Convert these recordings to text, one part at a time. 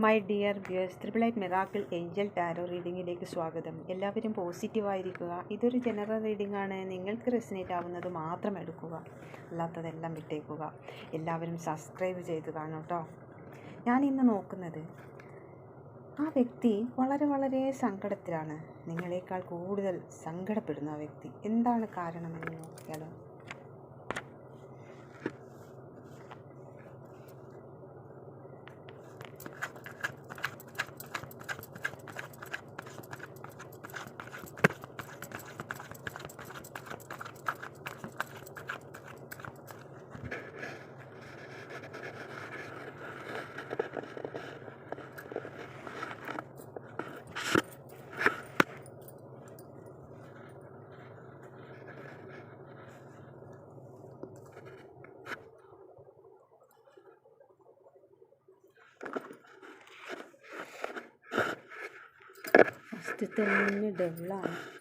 My dear views triple eight miracle angel tarot റീഡിങ്ങിലേക്ക് സ്വാഗതം. എല്ലാവരും പോസിറ്റീവായിരിക്കുക ഇതൊരു ജനറൽ റീഡിംഗ് ആണ്. നിങ്ങൾക്ക് റെസിനേറ്റ് ആവുന്നത് മാത്രം എടുക്കുക. അല്ലാത്തതെല്ലാം വിട്ടേക്കുക. എല്ലാവരും സബ്സ്ക്രൈബ് ചെയ്ത് കാണും കേട്ടോ. ഞാൻ ഇന്ന് നോക്കുന്നത് ആ വ്യക്തി വളരെ വളരെ സങ്കടത്തിലാണ്. നിങ്ങളെക്കാൾ കൂടുതൽ സങ്കടപ്പെടുന്ന ആ വ്യക്തി. എന്താണ് കാരണമെന്ന് നോക്കിയാലോ? ഫസ്റ്റ്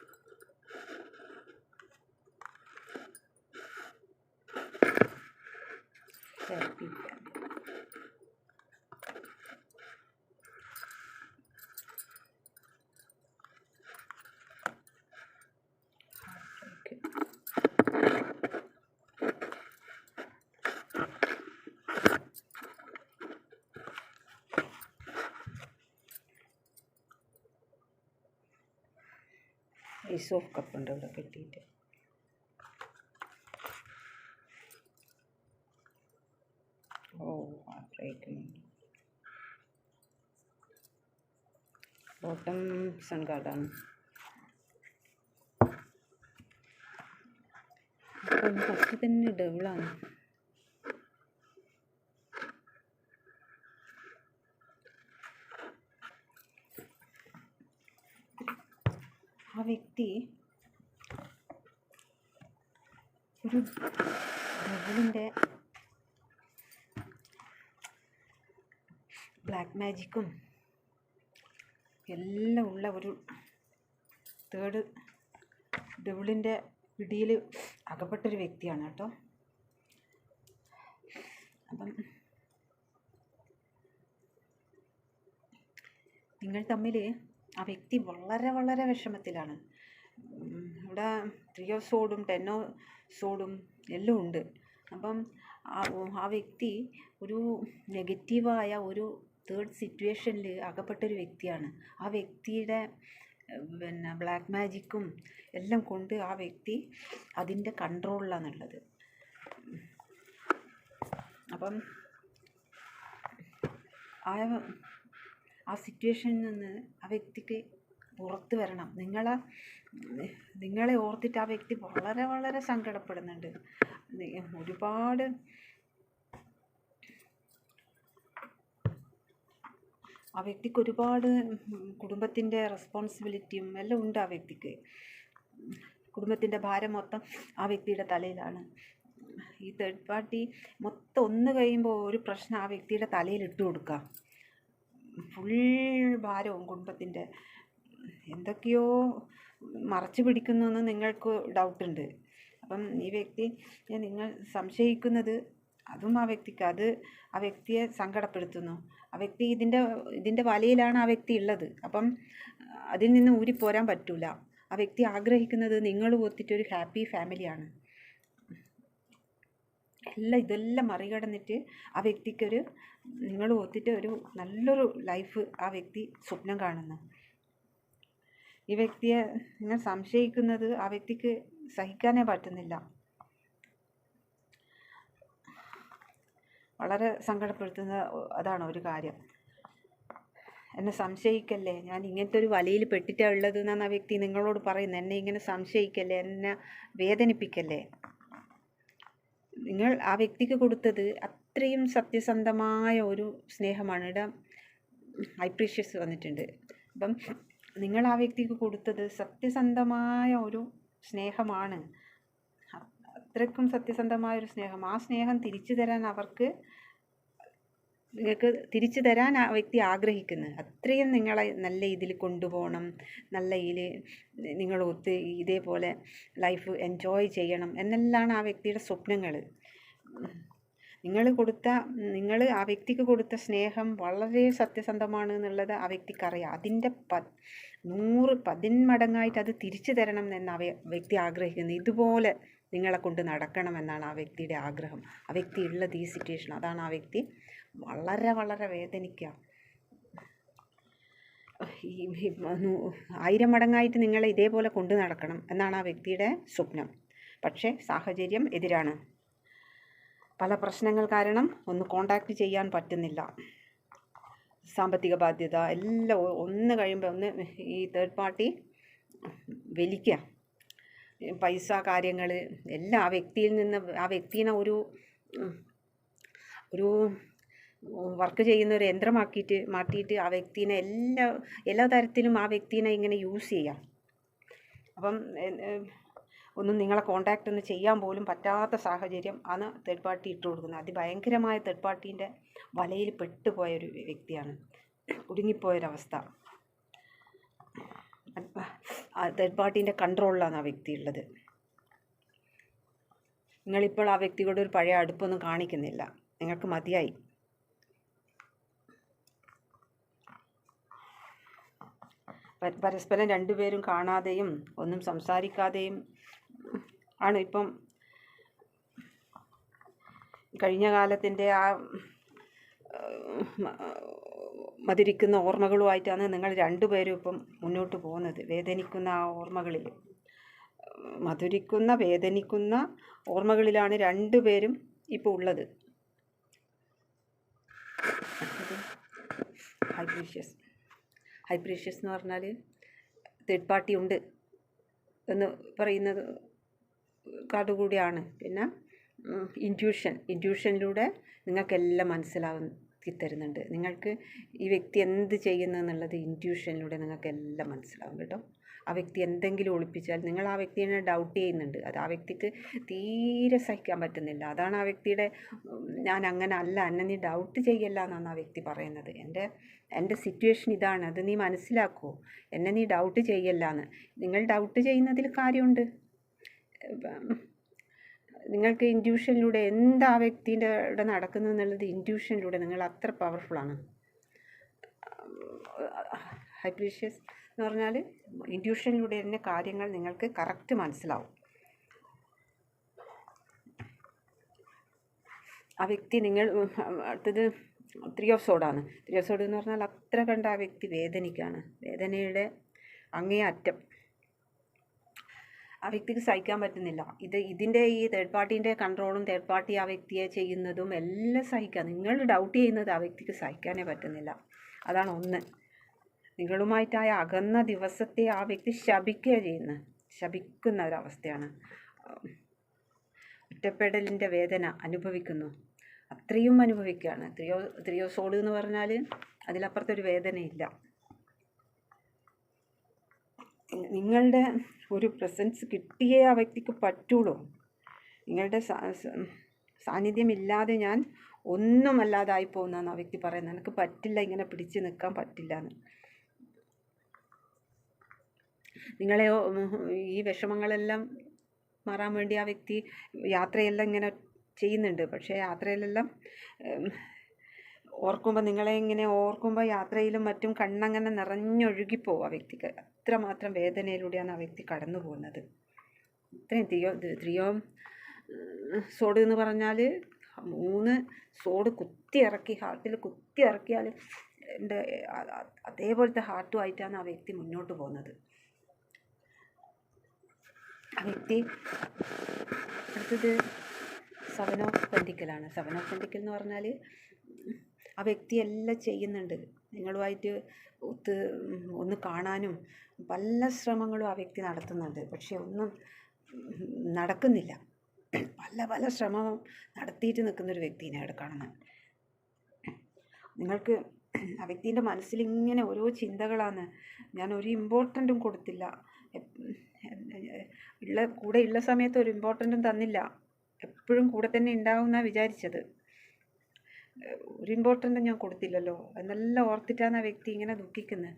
ഐസ് ഓഫ് കപ്പ് ഉണ്ട് ഇവിടെ കെട്ടിയിട്ട് ഓ ആഗ്രഹിക്കുന്നുണ്ട് ബോട്ടം സൺ കാർഡാണ് അപ്പം ഫസ്റ്റ് തന്നെ ഡബിളാണ് ആ വ്യക്തി ഒരു ഡബിളിന്റെ ബ്ലാക്ക് മാജിക്കും എല്ലാം ഉള്ള ഒരു തേർഡ് ഡബിളിന്റെ പിടിയിൽ അകപ്പെട്ടൊരു വ്യക്തിയാണ് കേട്ടോ. അപ്പം നിങ്ങൾ തമ്മിൽ ആ വ്യക്തി വളരെ വളരെ വിഷമത്തിലാണ്. ഇവിടെ ത്രീ ഓഫ് സോഡും ടെൻ സോഡും എല്ലാം ഉണ്ട്. അപ്പം ആ വ്യക്തി ഒരു നെഗറ്റീവായ ഒരു തേർഡ് സിറ്റുവേഷനിൽ അകപ്പെട്ടൊരു വ്യക്തിയാണ്. ആ വ്യക്തിയുടെ പിന്നെ ബ്ലാക്ക് മാജിക്കും എല്ലാം കൊണ്ട് ആ വ്യക്തി അതിന്റെ കൺട്രോളിലാണുള്ളത് അപ്പം ആ ആ സിറ്റുവേഷനിൽ നിന്ന് ആ വ്യക്തിക്ക് പുറത്ത് വരണം. നിങ്ങളെ നിങ്ങളെ ഓർത്തിട്ട് ആ വ്യക്തി വളരെ വളരെ സങ്കടപ്പെടുന്നുണ്ട്. ഒരുപാട് ആ വ്യക്തിക്ക് ഒരുപാട് കുടുംബത്തിന്റെ റെസ്പോൺസിബിലിറ്റിയും എല്ലാം ഉണ്ട് ആ വ്യക്തിക്ക്. കുടുംബത്തിന്റെ ഭാരം മൊത്തം ആ വ്യക്തിയുടെ തലയിലാണ്. ഈ തേർഡ് പാർട്ടി മൊത്തം ഒന്ന് കഴിയുമ്പോൾ ഒരു പ്രശ്നം ആ വ്യക്തിയുടെ തലയിൽ ഇട്ട് കൊടുക്കുക. ഫുൾ ഭാരവും കുടുംബത്തിന്റെ എന്തൊക്കെയോ മറച്ചു പിടിക്കുന്നു എന്ന് നിങ്ങൾക്ക് ഡൗട്ടുണ്ട്. അപ്പം ഈ വ്യക്തി നിങ്ങൾ സംശയിക്കുന്നത് അതും ആ വ്യക്തിക്ക് അത് ആ വ്യക്തിയെ സങ്കടപ്പെടുത്തുന്നു. ആ വ്യക്തി ഇതിന്റെ ഇതിന്റെ വലയിലാണ് ആ വ്യക്തി ഉള്ളത്. അപ്പം അതിൽ നിന്ന് ഊരിപ്പോരാൻ പറ്റൂല. ആ വ്യക്തി ആഗ്രഹിക്കുന്നത് നിങ്ങൾ ഒത്തിട്ടൊരു ഹാപ്പി ഫാമിലിയാണ്. എല്ലാം ഇതെല്ലാം മറികടന്നിട്ട് ആ വ്യക്തിക്കൊരു നിങ്ങൾ ഒത്തിട്ട് ഒരു നല്ലൊരു ലൈഫ് ആ വ്യക്തി സ്വപ്നം കാണുന്നു. ഈ വ്യക്തിയെ നിങ്ങൾ സംശയിക്കുന്നത് ആ വ്യക്തിക്ക് സഹിക്കാനേ പറ്റുന്നില്ല. വളരെ സങ്കടപ്പെടുത്തുന്ന അതാണ് ഒരു കാര്യം. എന്നെ സംശയിക്കല്ലേ? ഞാൻ ഇങ്ങനത്തെ ഒരു വലയിൽ പെട്ടിട്ടാണ് ഉള്ളത് എന്നാണ് ആ വ്യക്തി നിങ്ങളോട് പറയുന്നത്. എന്നെ ഇങ്ങനെ സംശയിക്കല്ലേ? എന്നെ വേദനിപ്പിക്കല്ലേ? നിങ്ങൾ ആ വ്യക്തിക്ക് കൊടുത്തത് അത്രയും സത്യസന്ധമായ ഒരു സ്നേഹമാണ്. ഇവിടെ ഹൈപ്രീഷ്യസ് വന്നിട്ടുണ്ട്. അപ്പം നിങ്ങൾ ആ വ്യക്തിക്ക് കൊടുത്തത് സത്യസന്ധമായ ഒരു സ്നേഹമാണ്. അത്രയ്ക്കും സത്യസന്ധമായ ഒരു സ്നേഹം. ആ സ്നേഹം തിരിച്ചു തരാൻ അവർക്ക് നിങ്ങൾക്ക് തിരിച്ചു തരാൻ ആ വ്യക്തി ആഗ്രഹിക്കുന്നത്. അത്രയും നിങ്ങളെ നല്ല ഇതിൽ കൊണ്ടുപോകണം. നല്ല ഇതിൽ നിങ്ങൾ ഒത്ത് ഇതേപോലെ ലൈഫ് എൻജോയ് ചെയ്യണം എന്നെല്ലാം ആ വ്യക്തിയുടെ സ്വപ്നങ്ങൾ. നിങ്ങൾ കൊടുത്ത നിങ്ങൾ ആ വ്യക്തിക്ക് കൊടുത്ത സ്നേഹം വളരെ സത്യസന്ധമാണ് എന്നുള്ളത് ആ വ്യക്തിക്കറിയാം. അതിന്റെ പ നൂറ് പതിന്മടങ്ങായിട്ട് അത് തിരിച്ചു തരണം എന്ന് ആ വ്യക്തി ആഗ്രഹിക്കുന്നു. ഇതുപോലെ നിങ്ങളെ കൊണ്ട് നടക്കണമെന്നാണ് ആ വ്യക്തിയുടെ ആഗ്രഹം. ആ വ്യക്തി ഉള്ളത് ഈ സിറ്റുവേഷൻ അതാണ് ആ വ്യക്തി വളരെ വളരെ വേദനിക്കുക ഈ ആയിരം മടങ്ങായിട്ട് നിങ്ങളെ ഇതേപോലെ കൊണ്ടു നടക്കണം എന്നാണ് ആ വ്യക്തിയുടെ സ്വപ്നം. പക്ഷേ സാഹചര്യം എതിരാണ്. പല പ്രശ്നങ്ങൾ കാരണം ഒന്ന് കോണ്ടാക്ട് ചെയ്യാൻ പറ്റുന്നില്ല. സാമ്പത്തിക ബാധ്യത എല്ലാം ഒന്ന് കഴിയുമ്പോൾ ഒന്ന് ഈ തേർഡ് പാർട്ടി വലിക്കുക പൈസ കാര്യങ്ങൾ എല്ലാം ആ വ്യക്തിയിൽ നിന്ന് ആ വ്യക്തിനെ ഒരു ഒരു വർക്ക് ചെയ്യുന്ന ഒരു യന്ത്രമാക്കിയിട്ട് മാറ്റിയിട്ട് ആ വ്യക്തിനെ എല്ലാ എല്ലാ തരത്തിലും ആ വ്യക്തിനെ ഇങ്ങനെ യൂസ് ചെയ്യാം. അപ്പം ഒന്നും നിങ്ങളെ കോണ്ടാക്ട് ഒന്ന് ചെയ്യാൻ പോലും പറ്റാത്ത സാഹചര്യം ആണ് തേർഡ് പാർട്ടി ഇട്ട് കൊടുക്കുന്നത്. അതിഭയങ്കരമായ തേർഡ് പാർട്ടീന്റെ വലയിൽ പെട്ടുപോയ ഒരു വ്യക്തിയാണ്. കുടുങ്ങിപ്പോയൊരവസ്ഥ. തേർഡ് പാർട്ടീന്റെ കൺട്രോളിലാണ് ആ വ്യക്തി ഉള്ളത് നിങ്ങളിപ്പോൾ ആ വ്യക്തിയോട് ഒരു പഴയ അടുപ്പൊന്നും കാണിക്കുന്നില്ല. നിങ്ങൾക്ക് മതിയായി പ- പരസ്പരം രണ്ടുപേരും കാണാതെയും ഒന്നും സംസാരിക്കാതെയും ആണ് ഇപ്പം കഴിഞ്ഞ കാലത്തിന്റെ ആ മതിരിക്കുന്ന ഓർമ്മകളുമായിട്ടാണ് നിങ്ങൾ രണ്ടുപേരും ഇപ്പം മുന്നോട്ട് പോകുന്നത്. വേദനിക്കുന്ന ആ ഓർമ്മകളിൽ. മധുരിക്കുന്ന വേദനിക്കുന്ന ഓർമ്മകളിലാണ് രണ്ടുപേരും ഇപ്പോൾ ഉള്ളത്. ഹൈപ്രീഷ്യസ് ഹൈപ്രീഷ്യസ് എന്ന് പറഞ്ഞാൽ തേർഡ് പാർട്ടി ഉണ്ട് എന്ന് പറയുന്നത് കാർഡ് കൂടിയാണ് പിന്നെ ഇന്റ്യൂഷൻ ഇന്റ്യൂഷനിലൂടെ നിങ്ങൾക്കെല്ലാം മനസ്സിലാക്കി തരുന്നുണ്ട് നിങ്ങൾക്ക് ഈ വ്യക്തി എന്ത് ചെയ്യുന്നു എന്നുള്ളത് ഇന്റ്യൂഷനിലൂടെ നിങ്ങൾക്ക് എല്ലാം മനസ്സിലാവും കേട്ടോ. ആ വ്യക്തി എന്തെങ്കിലും ഒളിപ്പിച്ചാൽ നിങ്ങൾ ആ വ്യക്തിനെ ഡൗട്ട് ചെയ്യുന്നുണ്ട്. അത് ആ വ്യക്തിക്ക് തീരെ സഹിക്കാൻ പറ്റുന്നില്ല. അതാണ് ആ വ്യക്തിയുടെ ഞാൻ അങ്ങനെ അല്ല എന്നെ നീ ഡൗട്ട് ചെയ്യല്ല എന്നാണ് ആ വ്യക്തി പറയുന്നത്. എന്റെ എന്റെ സിറ്റുവേഷൻ ഇതാണ്. അത് നീ മനസ്സിലാക്കുമോ എന്നെ നീ ഡൗട്ട് ചെയ്യല്ല എന്ന്. നിങ്ങൾ ഡൗട്ട് ചെയ്യുന്നതിൽ കാര്യമുണ്ട്. നിങ്ങൾക്ക് ഇന്റ്യൂഷനിലൂടെ എന്താ ആ വ്യക്തിന്റെ ഇവിടെ നടക്കുന്നത് എന്നുള്ളത് ഇന്റ്യൂഷനിലൂടെ നിങ്ങൾ അത്ര പവർഫുള്ളാണ് ഹൈപ്രീഷ്യസ് എന്ന് പറഞ്ഞാൽ ഇൻഡ്യൂഷനിലൂടെ തന്നെ കാര്യങ്ങൾ നിങ്ങൾക്ക് കറക്റ്റ് മനസ്സിലാവും. ആ വ്യക്തി നിങ്ങൾ അടുത്തത് ത്രീ ഓഫ് സോഡാണ് ത്രീ ഓഫ് സോഡ് എന്ന് പറഞ്ഞാൽ അത്ര കണ്ട ആ വ്യക്തി വേദനിക്കാണ്. വേദനയുടെ അങ്ങേ അറ്റം ആ വ്യക്തിക്ക് സഹിക്കാൻ പറ്റുന്നില്ല. ഇത് ഇതിന്റെ ഈ തേർഡ് പാർട്ടീന്റെ കൺട്രോളും തേർഡ് പാർട്ടി ആ വ്യക്തിയെ ചെയ്യുന്നതും എല്ലാം സഹിക്കാം. നിങ്ങൾ ഡൗട്ട് ചെയ്യുന്നത് ആ വ്യക്തിക്ക് സഹിക്കാനേ പറ്റുന്നില്ല. അതാണ് ഒന്ന്. നിങ്ങളുമായിട്ടായ അകന്ന ദിവസത്തെ ആ വ്യക്തി ശപിക്കുക ചെയ്യുന്നത് ശപിക്കുന്ന ഒരവസ്ഥയാണ്. ഒറ്റപ്പെടലിന്റെ വേദന അനുഭവിക്കുന്നു. അത്രയും അനുഭവിക്കുകയാണ്. ത്രിയോ ത്രിയോസോഡ് എന്ന് പറഞ്ഞാൽ അതിലപ്പുറത്തൊരു വേദനയില്ല. നിങ്ങളുടെ ഒരു പ്രസൻസ് കിട്ടിയേ ആ വ്യക്തിക്ക് പറ്റുള്ളൂ. നിങ്ങളുടെ സാന്നിധ്യമില്ലാതെ ഞാൻ ഒന്നുമല്ലാതായി പോകുന്നതെന്ന് ആ വ്യക്തി പറയുന്നത്. എനിക്ക് പറ്റില്ല ഇങ്ങനെ പിടിച്ച് നിൽക്കാൻ പറ്റില്ല എന്ന്. നിങ്ങളെ ഈ വിഷമങ്ങളെല്ലാം മാറാൻ വേണ്ടി ആ വ്യക്തി യാത്രയെല്ലാം ഇങ്ങനെ ചെയ്യുന്നുണ്ട്. പക്ഷേ യാത്രയിലെല്ലാം ഓർക്കുമ്പോൾ നിങ്ങളെ ഇങ്ങനെ ഓർക്കുമ്പോൾ യാത്രയിലും മറ്റും കണ്ണങ്ങനെ നിറഞ്ഞൊഴുകിപ്പോവും ആ വ്യക്തിക്ക്. അത്രമാത്രം വേദനയിലൂടെയാണ് ആ വ്യക്തി കടന്നു പോകുന്നത്. ഇത്രയും ത്രിയോ ത്രിയോ സോഡ് എന്ന് പറഞ്ഞാൽ മൂന്ന് സോഡ് കുത്തി ഇറക്കി ഹാർട്ടിൽ കുത്തി ഇറക്കിയാൽ എന്റെ അതേപോലത്തെ ഹാർട്ടുമായിട്ടാണ് ആ വ്യക്തി മുന്നോട്ട് പോകുന്നത്. വ്യക്തി അടുത്തത് സെവൻ ഓഫ് പെന്റിക്കലാണ് സെവൻ ഓഫ് പെന്റിക്കൽ എന്ന് പറഞ്ഞാൽ ആ വ്യക്തി എല്ലാം ചെയ്യുന്നുണ്ട്. നിങ്ങളുമായിട്ട് ഒത്ത് ഒന്ന് കാണാനും പല ശ്രമങ്ങളും ആ വ്യക്തി നടത്തുന്നുണ്ട്. പക്ഷെ ഒന്നും നടക്കുന്നില്ല. പല പല ശ്രമവും നടത്തിയിട്ട് നിൽക്കുന്നൊരു വ്യക്തിനെ അവിടെ കാണുന്നത് നിങ്ങൾക്ക് ആ വ്യക്തിന്റെ മനസ്സിൽ ഇങ്ങനെ ഓരോ ചിന്തകളാണ്. ഞാൻ ഒരു ഇമ്പോർട്ടന്റും കൊടുത്തില്ല. ഉള്ള കൂടെ ഉള്ള സമയത്ത് ഒരു ഇമ്പോർട്ടന്റും തന്നില്ല. എപ്പോഴും കൂടെ തന്നെ ഉണ്ടാവുമെന്നാണ് വിചാരിച്ചത്. ഒരു ഇമ്പോർട്ടന്റും ഞാൻ കൊടുത്തില്ലല്ലോ. എന്നെല്ലാം ഓർത്തിട്ടാണ് ആ വ്യക്തി ഇങ്ങനെ ദുഃഖിക്കുന്നത്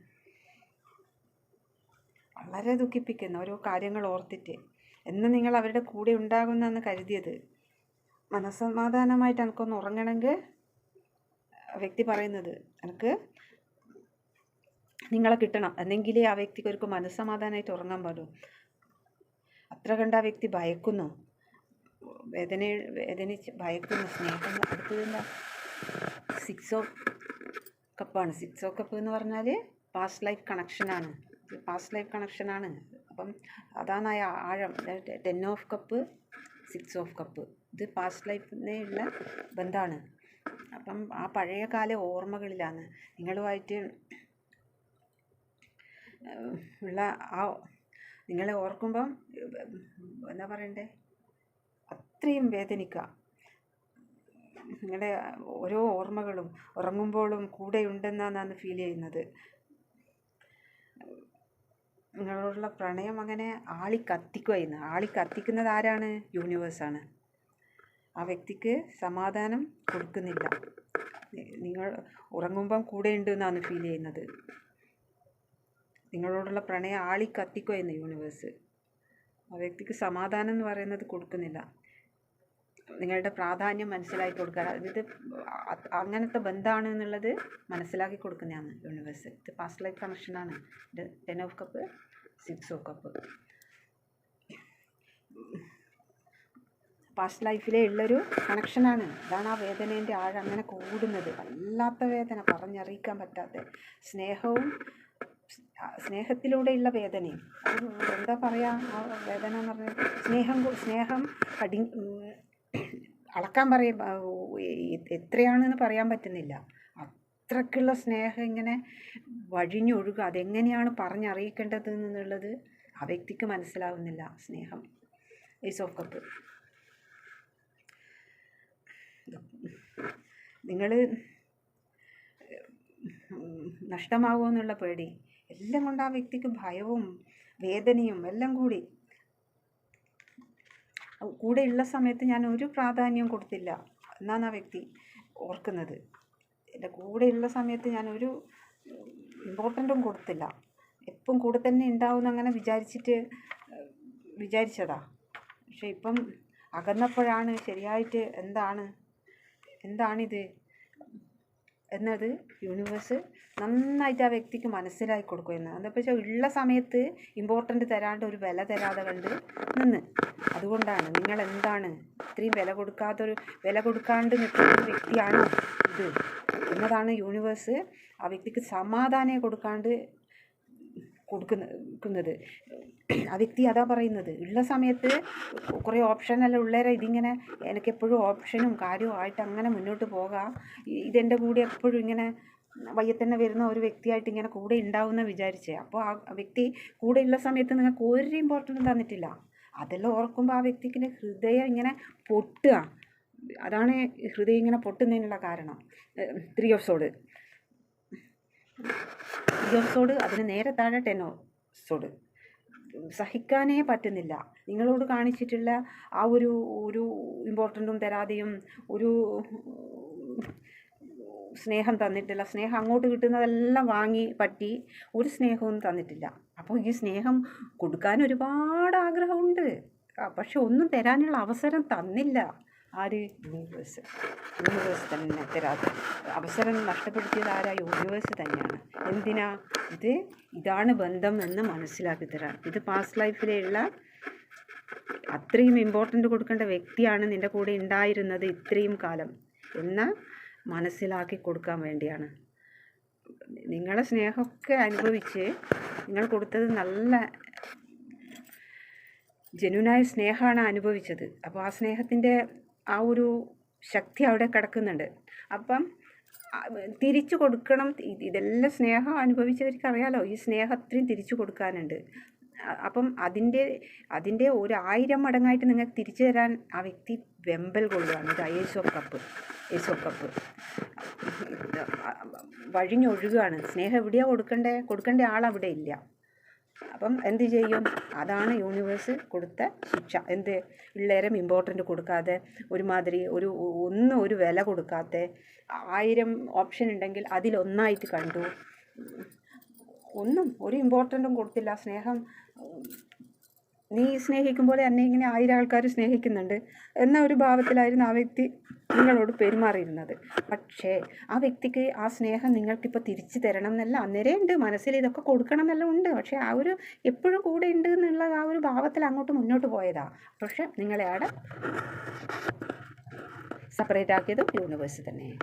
വളരെ ദുഃഖിപ്പിക്കുന്ന ഓരോ കാര്യങ്ങൾ ഓർത്തിട്ട്. എന്ന് നിങ്ങൾ അവരുടെ കൂടെ ഉണ്ടാകുന്നെന്ന് കരുതിയത്. മനസ്സമാധാനമായിട്ട് എനിക്കൊന്ന് ഉറങ്ങണമെങ്കിൽ വ്യക്തി പറയുന്നത്. എനിക്ക് നിങ്ങളെ കിട്ടണം. എന്നെങ്കിലേ ആ വ്യക്തിക്ക് ഒരു മനസ്സമാധാനമായിട്ട് ഉറങ്ങാൻ പാടൂ അത്ര കണ്ട ആ വ്യക്തി ഭയക്കുന്നു. വേദന വേദനിച്ച് ഭയക്കുന്നു. സ്നേഹം അടുത്തത് എന്താ സിക്സ് ഓഫ് കപ്പാണ്. സിക്സ് ഓഫ് കപ്പ് എന്ന് പറഞ്ഞാൽ പാസ്റ്റ് ലൈഫ് കണക്ഷനാണ് പാസ്റ്റ് ലൈഫ് കണക്ഷനാണ് അപ്പം അതാണ് ആ ആഴം. Ten of cup six of cup ഇത് പാസ്റ്റ് ലൈഫിനെയുള്ള ബന്ധമാണ്. അപ്പം ആ പഴയ കാല ഓർമ്മകളിലാണ്. നിങ്ങളുമായിട്ട് ഉള്ള ആ നിങ്ങളെ ഓർക്കുമ്പം എന്താ പറയണ്ടേ? അത്രയും വേദനിക്കുക നിങ്ങളുടെ ഓരോ ഓർമ്മകളും ഉറങ്ങുമ്പോഴും കൂടെ ഉണ്ടെന്നാണ് ഫീൽ ചെയ്യുന്നത്. നിങ്ങളോടുള്ള പ്രണയം അങ്ങനെ ആളി കത്തിക്കുകയെന്ന് ആളി കത്തിക്കുന്നത് ആരാണ്? യൂണിവേഴ്സാണ് ആ വ്യക്തിക്ക് സമാധാനം കൊടുക്കുന്നില്ല. നിങ്ങൾ ഉറങ്ങുമ്പം കൂടെ ഉണ്ട് എന്നാണ് ഫീൽ ചെയ്യുന്നത്. നിങ്ങളോടുള്ള പ്രണയം ആളി കത്തിക്കുകയെന്ന് യൂണിവേഴ്സ്. ആ വ്യക്തിക്ക് സമാധാനം എന്ന് പറയുന്നത് കൊടുക്കുന്നില്ല. നിങ്ങളുടെ പ്രാധാന്യം മനസ്സിലാക്കി കൊടുക്കുക ഇത് അങ്ങനത്തെ ബന്ധമാണ് എന്നുള്ളത് മനസ്സിലാക്കി കൊടുക്കുന്നതാണ് യൂണിവേഴ്സ്. ഇത് പാസ്റ്റ് ലൈഫ് കണക്ഷനാണ് ten of cup six of cup past ലൈഫിലെ ഉള്ളൊരു കണക്ഷനാണ് അതാണ് ആ വേദനേന്റെ ആഴം. അങ്ങനെ കൂടുന്നത്. വല്ലാത്ത വേദന. പറഞ്ഞറിയിക്കാൻ പറ്റാത്ത സ്നേഹവും സ്നേഹത്തിലൂടെയുള്ള വേദനയും. അത് എന്താ പറയുക ആ വേദന എന്ന് പറഞ്ഞാൽ സ്നേഹം സ്നേഹം കടി അളക്കാൻ പറയും. എത്രയാണെന്ന് പറയാൻ പറ്റുന്നില്ല. അത്രക്കുള്ള സ്നേഹം ഇങ്ങനെ വഴിഞ്ഞൊഴുകുക അതെങ്ങനെയാണ് പറഞ്ഞറിയിക്കേണ്ടത് എന്നുള്ളത് ആ വ്യക്തിക്ക് മനസ്സിലാവുന്നില്ല. സ്നേഹം ഈസ് ഓഫ് കപ്പ് നിങ്ങൾ നഷ്ടമാകുമോ എന്നുള്ള പേടി. എല്ലാം കൊണ്ട് ആ വ്യക്തിക്ക് ഭയവും വേദനയും എല്ലാം കൂടി. കൂടെയുള്ള സമയത്ത് ഞാൻ ഒരു പ്രാധാന്യവും കൊടുത്തില്ല. എന്നാണ് ആ വ്യക്തി ഓർക്കുന്നത്. എന്റെ കൂടെയുള്ള സമയത്ത് ഞാൻ ഒരു ഇമ്പോർട്ടന്റും കൊടുത്തില്ല. എപ്പം കൂടെ തന്നെ ഉണ്ടാവും അങ്ങനെ വിചാരിച്ചിട്ട് വിചാരിച്ചതാ. പക്ഷെ ഇപ്പം അകന്നപ്പോഴാണ് ശരിയായിട്ട് എന്താണ് എന്താണിത്? എന്നത് യൂണിവേഴ്സ് നന്നായിട്ട് ആ വ്യക്തിക്ക് മനസ്സിലാക്കി കൊടുക്കുമെന്ന് എന്താ വെച്ചാൽ ഉള്ള സമയത്ത് ഇമ്പോർട്ടന്റ് തരാണ്ട് ഒരു വില തരാതെ കണ്ട് നിന്ന്. അതുകൊണ്ടാണ് നിങ്ങൾ എന്താണ് ഇത്രയും വില കൊടുക്കാത്തൊരു വില കൊടുക്കാണ്ട് നിൽക്കുന്ന വ്യക്തിയാണ് ഇത്. എന്നതാണ് യൂണിവേഴ്സ് ആ വ്യക്തിക്ക് സമാധാനം കൊടുക്കാണ്ട് കൊടുക്കുന്നത് ആ വ്യക്തി അതാ പറയുന്നത്. ഉള്ള സമയത്ത് കുറേ ഓപ്ഷനെല്ലാം ഉള്ളേരെ ഇതിങ്ങനെ എനിക്ക് എപ്പോഴും ഓപ്ഷനും കാര്യവും ആയിട്ട് അങ്ങനെ മുന്നോട്ട് പോകാം. ഇതെന്റെ കൂടെ എപ്പോഴും ഇങ്ങനെ വയ്യത്തന്നെ വരുന്ന ഒരു വ്യക്തിയായിട്ട് ഇങ്ങനെ കൂടെ ഉണ്ടാവുമെന്ന് വിചാരിച്ചേ. അപ്പോൾ ആ വ്യക്തി കൂടെ ഉള്ള സമയത്ത് നിങ്ങൾക്ക് ഒരു ഇമ്പോർട്ടന്റും തന്നിട്ടില്ല. അതെല്ലാം ഓർക്കുമ്പോൾ ആ വ്യക്തിക്ക് ഹൃദയം ഇങ്ങനെ പൊട്ടുക. അതാണ് ഹൃദയം ഇങ്ങനെ പൊട്ടുന്നതിനുള്ള കാരണം. ത്രീ ഓഫ് സോഡ് സോഡ് അതിന് നേരെ താഴെ ടെനോസോട് സഹിക്കാനേ പറ്റുന്നില്ല. നിങ്ങളോട് കാണിച്ചിട്ടുള്ള ആ ഒരു ഒരു ഇമ്പോർട്ടന്റും തരാതെയും ഒരു സ്നേഹം തന്നിട്ടില്ല. സ്നേഹം അങ്ങോട്ട് കിട്ടുന്നതെല്ലാം വാങ്ങി പറ്റി ഒരു സ്നേഹവും തന്നിട്ടില്ല. അപ്പോൾ ഈ സ്നേഹം കൊടുക്കാൻ ഒരുപാട് ആഗ്രഹമുണ്ട്. പക്ഷെ ഒന്നും തരാനുള്ള അവസരം തന്നില്ല. ആര്? യൂണിവേഴ്സ് യൂണിവേഴ്സ് തന്നെ. തരാതെ അവസരം നഷ്ടപ്പെടുത്തിയത് ആരാ? യൂണിവേഴ്സ് തന്നെയാണ്. എന്തിനാ? ഇത് ഇതാണ് ബന്ധം എന്ന് മനസ്സിലാക്കി തരാൻ ഇത് പാസ്റ്റ് ലൈഫിലുള്ള അത്രയും ഇമ്പോർട്ടന്റ് കൊടുക്കേണ്ട വ്യക്തിയാണ് നിന്റെ കൂടെ ഉണ്ടായിരുന്നത് ഇത്രയും കാലം എന്ന് മനസ്സിലാക്കി കൊടുക്കാൻ വേണ്ടിയാണ്. നിങ്ങളെ സ്നേഹമൊക്കെ അനുഭവിച്ച് നിങ്ങൾ കൊടുത്തത് നല്ല ജനുവിനായ സ്നേഹമാണ് അനുഭവിച്ചത്. അപ്പോൾ ആ സ്നേഹത്തിന്റെ ആ ഒരു ശക്തി അവിടെ കിടക്കുന്നുണ്ട് അപ്പം തിരിച്ചു കൊടുക്കണം ഇതെല്ലാം സ്നേഹം അനുഭവിച്ചവർക്ക് അറിയാലോ ഈ സ്നേഹം തിരിച്ചു കൊടുക്കാനുണ്ട് അപ്പം അതിന്റെ അതിന്റെ ഒരു ആയിരം മടങ്ങായിട്ട് നിങ്ങൾക്ക് തിരിച്ചു തരാൻ ആ വ്യക്തി വെമ്പൽ കൊള്ളുകയാണ് ഇത് ഏസ് കപ്പ് യേശോ കപ്പ് വഴിഞ്ഞൊഴുകുകയാണ് സ്നേഹം എവിടെയാണ് കൊടുക്കേണ്ടേ കൊടുക്കേണ്ട ആളവിടെ ഇല്ല അപ്പം എന്ത് ചെയ്യും? അതാണ് യൂണിവേഴ്സ് കൊടുത്ത ശിക്ഷ. എന്ത്? പിള്ളേരം ഇമ്പോർട്ടന്റ് കൊടുക്കാതെ ഒരുമാതിരി ഒരു ഒന്നും ഒരു വില കൊടുക്കാത്ത ആയിരം ഓപ്ഷൻ ഉണ്ടെങ്കിൽ അതിലൊന്നായിട്ട് കണ്ടു. ഒന്നും ഒരു ഇമ്പോർട്ടന്റും കൊടുത്തില്ല. സ്നേഹം നീ സ്നേഹിക്കുമ്പോൾ എന്നെ ഇങ്ങനെ ആയിരം ആൾക്കാർ സ്നേഹിക്കുന്നുണ്ട്. എന്ന ഒരു ഭാവത്തിലായിരുന്നു ആ വ്യക്തി നിങ്ങളോട് പെരുമാറിയിരുന്നത്. പക്ഷേ ആ വ്യക്തിക്ക് ആ സ്നേഹം നിങ്ങൾക്കിപ്പോൾ തിരിച്ചു തരണം എന്നല്ല അന്നേരം ഉണ്ട്. മനസ്സിൽ ഇതൊക്കെ കൊടുക്കണം എന്നെല്ലാം ഉണ്ട്. പക്ഷേ ആ ഒരു എപ്പോഴും കൂടെ ഉണ്ട് എന്നുള്ള ആ ഒരു ഭാവത്തിൽ അങ്ങോട്ട് മുന്നോട്ട് പോയതാ. പക്ഷേ നിങ്ങളെ ആടെ സെപ്പറേറ്റ് ആക്കിയതും യൂണിവേഴ്സ് തന്നെ.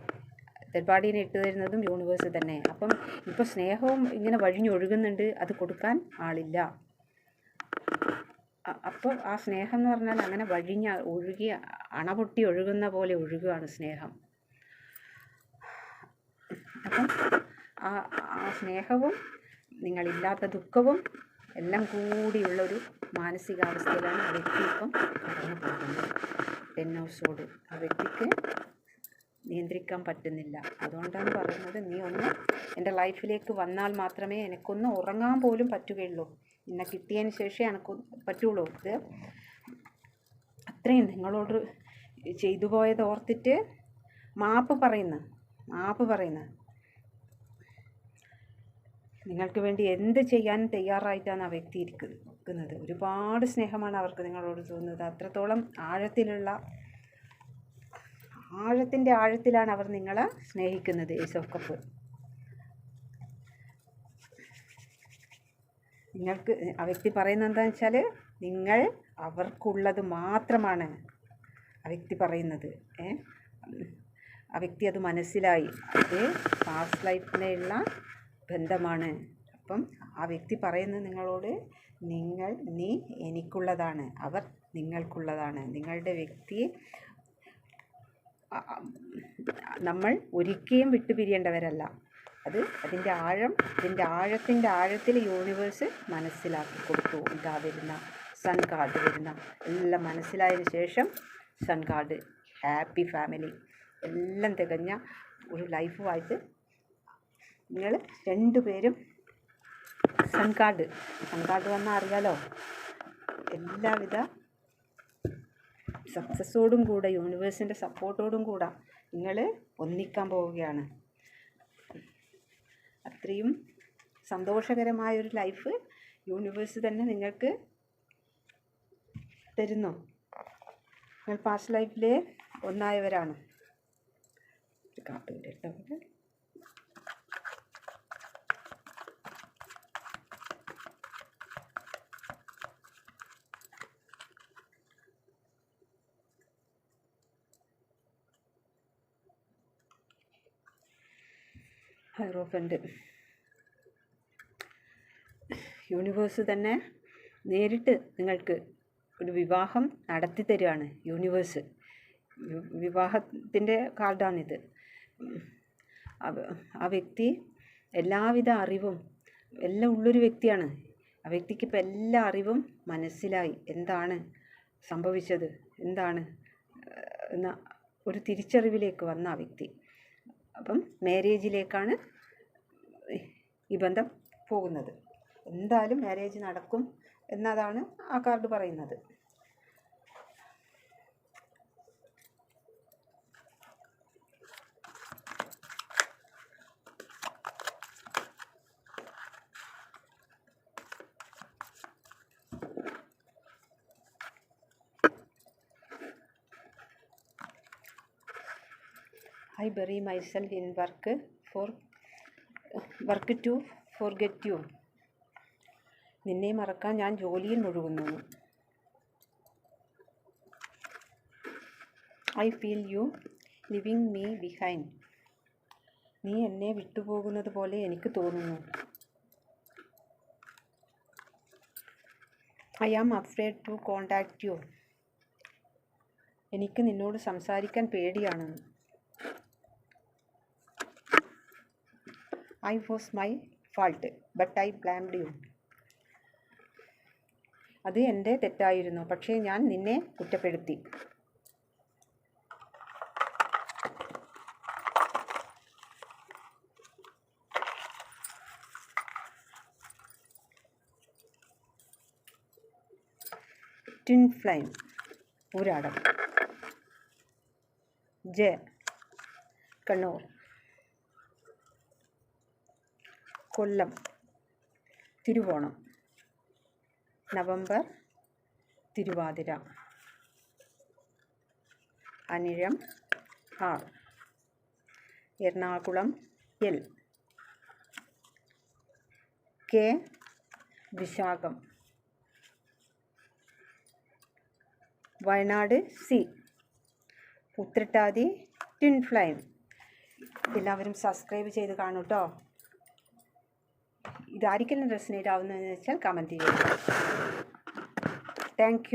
തെൽപ്പാടീനെ ഇട്ട് തരുന്നതും യൂണിവേഴ്സ് തന്നെ. അപ്പം ഇപ്പോൾ സ്നേഹവും ഇങ്ങനെ വഴിഞ്ഞൊഴുകുന്നുണ്ട്. അത് കൊടുക്കാൻ ആളില്ല. അപ്പോൾ ആ സ്നേഹം എന്ന് പറഞ്ഞാൽ അങ്ങനെ വഴിഞ്ഞ ഒഴുകി അണപൊട്ടി ഒഴുകുന്ന പോലെ ഒഴുകുകയാണ് സ്നേഹം. അപ്പം ആ ആ സ്നേഹവും നിങ്ങളില്ലാത്ത ദുഃഖവും എല്ലാം കൂടിയുള്ളൊരു മാനസികാവസ്ഥയിലാണ് ആ വ്യക്തി ഇപ്പം കടന്നു പോകുന്നത്. ടെൻ ഹൗസോട് ആ വ്യക്തിക്ക് നിയന്ത്രിക്കാൻ പറ്റുന്നില്ല. അതുകൊണ്ടാണ് പറയുന്നത് നീ ഒന്ന് എന്റെ ലൈഫിലേക്ക് വന്നാൽ മാത്രമേ എനിക്കൊന്ന് ഉറങ്ങാൻ പോലും പറ്റുകയുള്ളൂ. നിന്നെ കിട്ടിയതിന് ശേഷമേ എനിക്ക് പറ്റുള്ളൂ ഇത്. അത്രയും നിങ്ങളോട് ചെയ്തു പോയത് ഓർത്തിട്ട് മാപ്പ് പറയുന്നു മാപ്പ് പറയുന്നു. നിങ്ങൾക്ക് വേണ്ടി എന്ത് ചെയ്യാനും തയ്യാറായിട്ടാണ് ആ വ്യക്തി ഇരിക്കുന്നത്? ഒരുപാട് സ്നേഹമാണ് അവർക്ക് നിങ്ങളോട് തോന്നുന്നത്. അത്രത്തോളം ആഴത്തിലുള്ള ആഴത്തിന്റെ ആഴത്തിലാണ് അവർ നിങ്ങളെ സ്നേഹിക്കുന്നത് ഏസ് കപ്പ്. നിങ്ങൾക്ക് ആ വ്യക്തി പറയുന്നത് എന്താണെന്ന് വെച്ചാൽ നിങ്ങൾ അവർക്കുള്ളത് മാത്രമാണ് ആ വ്യക്തി പറയുന്നത്. ഏ? ആ വ്യക്തി അത് മനസ്സിലായി. അത് പാസ്റ്റ് ലൈഫിലുള്ള ബന്ധമാണ്. അപ്പം ആ വ്യക്തി പറയുന്നത് നിങ്ങളോട് നിങ്ങൾ നീ എനിക്കുള്ളതാണ്. അവർ നിങ്ങൾക്കുള്ളതാണ്. നിങ്ങളുടെ വ്യക്തി നമ്മൾ ഒരിക്കലും വിട്ടുപിരിയേണ്ടവരല്ല. അത് അതിന്റെ ആഴം ഇതിന്റെ ആഴത്തിന്റെ ആഴത്തിൽ യൂണിവേഴ്സ് മനസ്സിലാക്കി കൊടുത്തു. ഇതാ വരുന്ന സൺ കാർഡ് വരുന്ന. എല്ലാം മനസ്സിലായതിന് ശേഷം സൺ കാർഡ് ഹാപ്പി ഫാമിലി എല്ലാം തികഞ്ഞ ഒരു ലൈഫുമായിട്ട് നിങ്ങൾ രണ്ടുപേരും സൺ കാർഡ് സൺ കാർഡ് വന്നാൽ അറിയാലോ? എല്ലാവിധ സക്സസ്സോടും കൂടെ യൂണിവേഴ്സിന്റെ സപ്പോർട്ടോടും കൂടെ നിങ്ങൾ ഒന്നിക്കാൻ പോവുകയാണ്. അത്രയും സന്തോഷകരമായ ഒരു ലൈഫ് യൂണിവേഴ്സ് തന്നെ നിങ്ങൾക്ക് തരുന്നു. നിങ്ങൾ പാസ്റ്റ് ലൈഫിലെ ഒന്നായവരാണ്. ഒരു ഇട്ടവർ. ഹൈറോഫന്റ് യൂണിവേഴ്സ് തന്നെ നേരിട്ട് നിങ്ങൾക്ക് ഒരു വിവാഹം നടത്തി തരികയാണ് യൂണിവേഴ്സ്. വിവാഹത്തിന്റെ കാർഡാണിത്. ആ വ്യക്തി എല്ലാവിധ അറിവും എല്ലാം ഉള്ളൊരു വ്യക്തിയാണ്. ആ വ്യക്തിക്ക് ഇപ്പം എല്ലാ അറിവും മനസ്സിലായി. എന്താണ് സംഭവിച്ചത്? എന്താണ് എന്ന ഒരു തിരിച്ചറിവിലേക്ക് വന്ന ആ വ്യക്തി. അപ്പം മാരേജിലേക്കാണ് ഈ ബന്ധം പോകുന്നത്. എന്തായാലും marriage നടക്കും എന്നതാണ് ആ കാർഡ് പറയുന്നത്. I bury in work for work to for you നിന്നെ മറക്കാൻ ഞാൻ ജോലിയിൽ മുഴുകുന്നു. I feel you leaving me behind നീ എന്നെ വിട്ടുപോകുന്നത് പോലെ എനിക്ക് തോന്നുന്നു. I am afraid to contact you എനിക്ക് നിന്നോട് സംസാരിക്കാൻ പേടിയാണ്. I was my fault but I blamed you അത് എന്റെ തെറ്റായിരുന്നു. പക്ഷേ ഞാൻ നിന്നെ കുറ്റപ്പെടുത്തി. Twin flame ഊരാടം. J. Kannur. Kollam. Thiruvonam. November Thiruvathira. Anizham R. Ernakulam L. K. Vishakham. Wayanad C. Uthrattathi twin flame എല്ലാവരും സബ്സ്ക്രൈബ് ചെയ്ത് കാണൂ കേട്ടോ ഇതായിരിക്കും റെസിനേറ്റ് ആവുന്നതെന്ന് വെച്ചാൽ കമന്റ് ചെയ്യുക താങ്ക്